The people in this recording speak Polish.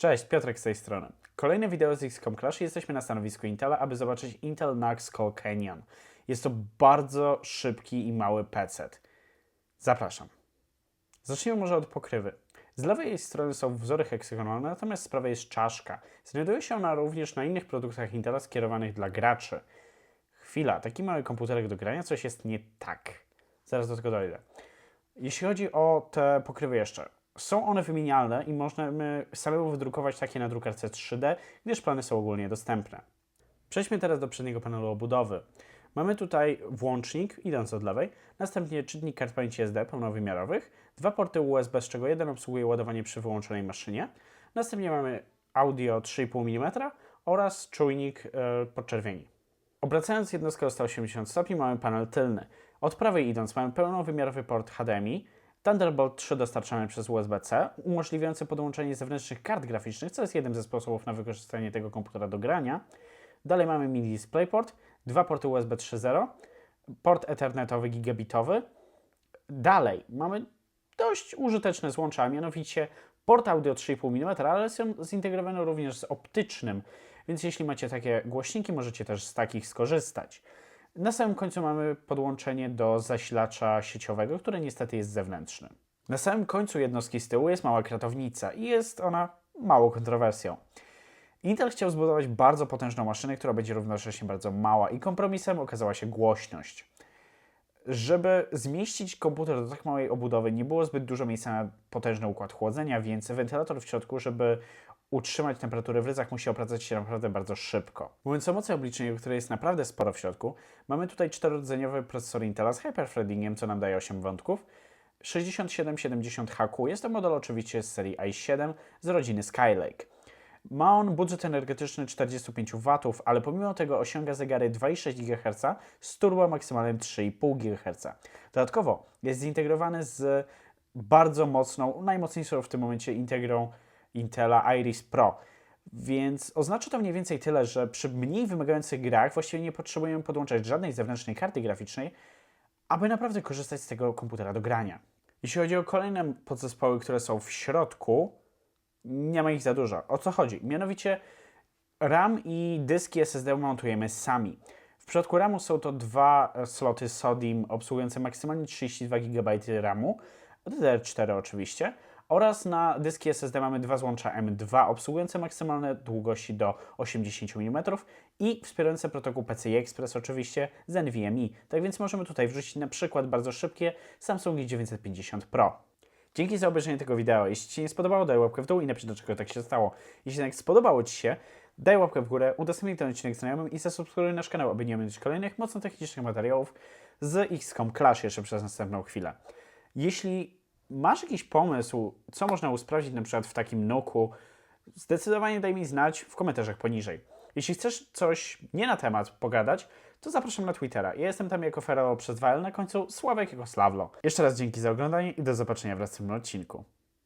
Cześć, Piotrek z tej strony. Kolejne wideo z XCOM Clash. Jesteśmy na stanowisku Intela, aby zobaczyć Intel NUC Skull Canyon. Jest to bardzo szybki i mały PC. Zapraszam. Zacznijmy może od pokrywy. Z lewej strony są wzory heksagonalne, natomiast z prawej jest czaszka. Znajduje się ona również na innych produktach Intela skierowanych dla graczy. Chwila, taki mały komputerek do grania, coś jest nie tak. Zaraz do tego dojdę. Jeśli chodzi o te pokrywy jeszcze, są one wymienialne i możemy samemu wydrukować takie na drukarce 3D, gdyż plany są ogólnie dostępne. Przejdźmy teraz do przedniego panelu obudowy. Mamy tutaj włącznik, idąc od lewej, następnie czytnik kart pamięci SD pełnowymiarowych, dwa porty USB, z czego jeden obsługuje ładowanie przy wyłączonej maszynie, następnie mamy audio 3,5 mm oraz czujnik e, podczerwieni. Obracając jednostkę o 180 stopni mamy panel tylny. Od prawej idąc mamy pełnowymiarowy port HDMI, Thunderbolt 3 dostarczany przez USB-C, umożliwiający podłączenie zewnętrznych kart graficznych, co jest jednym ze sposobów na wykorzystanie tego komputera do grania. Dalej mamy mini DisplayPort, dwa porty USB 3.0, port ethernetowy gigabitowy. Dalej mamy dość użyteczne złącza, a mianowicie port audio 3,5 mm, ale są zintegrowane również z optycznym, więc jeśli macie takie głośniki, możecie też z takich skorzystać. Na samym końcu mamy podłączenie do zasilacza sieciowego, które niestety jest zewnętrzny. Na samym końcu jednostki z tyłu jest mała kratownica i jest ona małą kontrowersją. Intel chciał zbudować bardzo potężną maszynę, która będzie równocześnie bardzo mała i kompromisem okazała się głośność. Żeby zmieścić komputer do tak małej obudowy, nie było zbyt dużo miejsca na potężny układ chłodzenia, więc wentylator w środku, żeby utrzymać temperaturę w ryzach, musi opracać się naprawdę bardzo szybko. Mówiąc o mocy obliczeniowej, której jest naprawdę sporo w środku, mamy tutaj czterodzeniowy procesor Intela z hyperthreadingiem, co nam daje 8 wątków. 6770HQ jest to model oczywiście z serii i7 z rodziny Skylake. Ma on budżet energetyczny 45 W, ale pomimo tego osiąga zegary 2,6 GHz z turbo maksymalnym 3,5 GHz. Dodatkowo jest zintegrowany z bardzo mocną, najmocniejszą w tym momencie integrą Intela Iris Pro. Więc oznacza to mniej więcej tyle, że przy mniej wymagających grach właściwie nie potrzebujemy podłączać żadnej zewnętrznej karty graficznej, aby naprawdę korzystać z tego komputera do grania. Jeśli chodzi o kolejne podzespoły, które są w środku, nie ma ich za dużo. O co chodzi? Mianowicie RAM i dyski SSD montujemy sami. W przypadku RAMu są to dwa sloty SODIMM obsługujące maksymalnie 32 GB RAMu, DDR4 oczywiście, oraz na dyski SSD mamy dwa złącza M2 obsługujące maksymalne długości do 80 mm i wspierające protokół PCI Express oczywiście z NVMe. Tak więc możemy tutaj wrzucić na przykład bardzo szybkie Samsung 950 Pro. Dzięki za obejrzenie tego wideo. Jeśli Ci się nie spodobało, daj łapkę w dół i napisz, dlaczego tak się stało. Jeśli jednak spodobało Ci się, daj łapkę w górę, udostępnij ten odcinek znajomym i zasubskrybuj nasz kanał, aby nie ominąć kolejnych mocno technicznych materiałów z XCOM Clash jeszcze przez następną chwilę. Jeśli masz jakiś pomysł, co można usprawnić na przykład w takim nuku, zdecydowanie daj mi znać w komentarzach poniżej. Jeśli chcesz coś nie na temat pogadać, to zapraszam na Twittera. Ja jestem tam jako Ferrero przez 2L na końcu, Sławek jako Slawlo. Jeszcze raz dzięki za oglądanie i do zobaczenia w następnym odcinku.